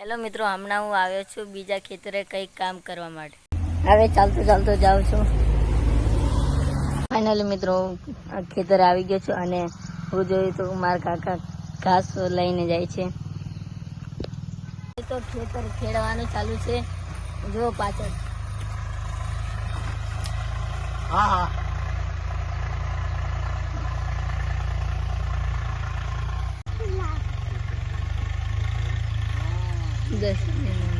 Hello મિત્રો, હમણાં હું આવ્યો છું બીજા ખેતરે કંઈક કામ કરવા માટે. હવે ચાલતો ચાલતો જાઉં છું. ફાઇનલી મિત્રો હું ખેતરે આવી ગયો છું અને હું જોયું તો મારા કાકા ઘાસ લઈને જાય છે. તો ખેતર ખેડવાનું ચાલુ છે. જો પાછળ. 啊哈！对。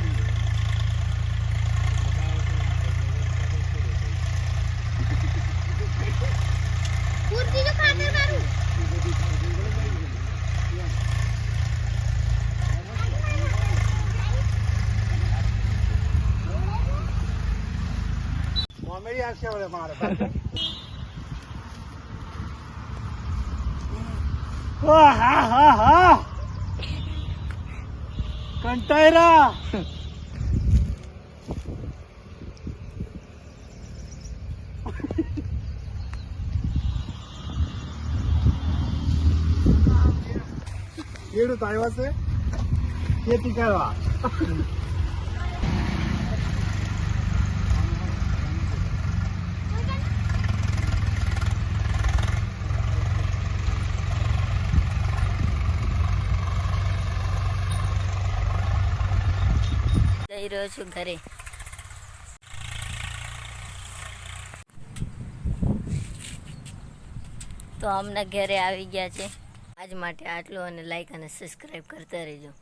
કોમેડી આવશે હવે મારે હા હા હા હા કંટાયરા ખેડૂત આવ્યા છે ખેતી કરવા જઈ રહ્યો છું ઘરે. તો હમણાં ઘરે આવી ગયા છે. આજ માટે આટલું અને લાઈક અને સબસ્ક્રાઈબ કરતા રહેજો.